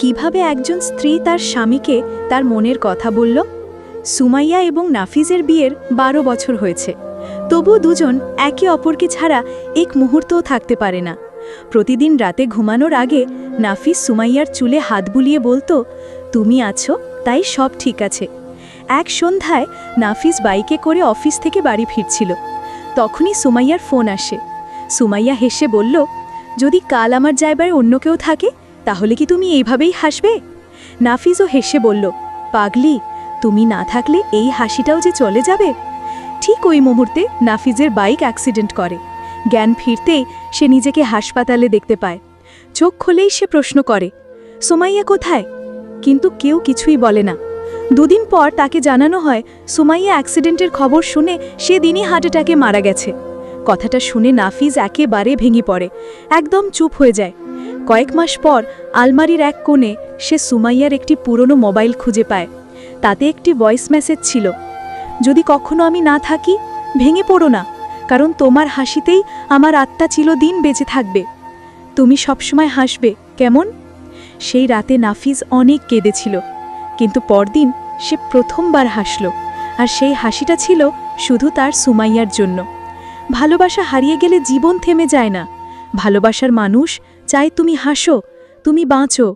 কীভাবে একজন স্ত্রী তার স্বামীকে তার মনের কথা বলল? সুমাইয়া এবং নাফিজের বিয়ের বারো বছর হয়েছে। তবু দুজন একে অপরকে ছাড়া এক মুহূর্তও থাকতে পারে না। প্রতিদিন রাতে ঘুমানোর আগে নাফিস সুমাইয়ার চুলে হাত বুলিয়ে বলতো, তুমি আছো, তাই সব ঠিক আছে। এক সন্ধ্যায় নাফিস বাইকে করে অফিস থেকে বাড়ি ফিরছিল। তখনই সুমাইয়ার ফোন আসে। সুমাইয়া হেসে বলল, যদি কাল আমার জায়গায় অন্য কেউ থাকে তাহলে কি তুমি এইভাবেই হাসবে? নাফিজও হেসে বলল, পাগলি, তুমি না থাকলে এই হাসিটাও যে চলে যাবে? ঠিক ওই মুহূর্তে নাফিজের বাইক অ্যাক্সিডেন্ট করে। জ্ঞান ফিরতেই সে নিজেকে হাসপাতালে দেখতে পায়। চোখ খুলেই সে প্রশ্ন করে, সুমাইয়া কোথায়? কিন্তু কেউ কিছুই বলে না। দুদিন পর তাকে জানানো হয়, সুমাইয়া অ্যাক্সিডেন্টের খবর শুনে সেদিনই হার্ট অ্যাটাকে মারা গেছে। কথাটা শুনে নাফিজ একেবারে ভেঙে পড়ে, একদম চুপ হয়ে যায়। কয়েক মাস পর আলমারির এক কোণে সে সুমাইয়ার একটি পুরনো মোবাইল খুঁজে পায়। তাতে একটি ভয়েস মেসেজ ছিল, যদি কখনো আমি না থাকি, ভেঙে পড়ো না, কারণ তোমার হাসিতেই আমার আত্মা চিরদিন বেঁচে থাকবে। তুমি সবসময় হাসবে, কেমন? সেই রাতে নাফিজ অনেক কেঁদেছিল, কিন্তু পরদিন সে প্রথমবার হাসল, আর সেই হাসিটা ছিল শুধু তার সুমাইয়ার জন্য। ভালোবাসা হারিয়ে গেলে জীবন থেমে যায় না। ভালোবাসার মানুষ চাই তুমি হাসো তুমি বাঁচো।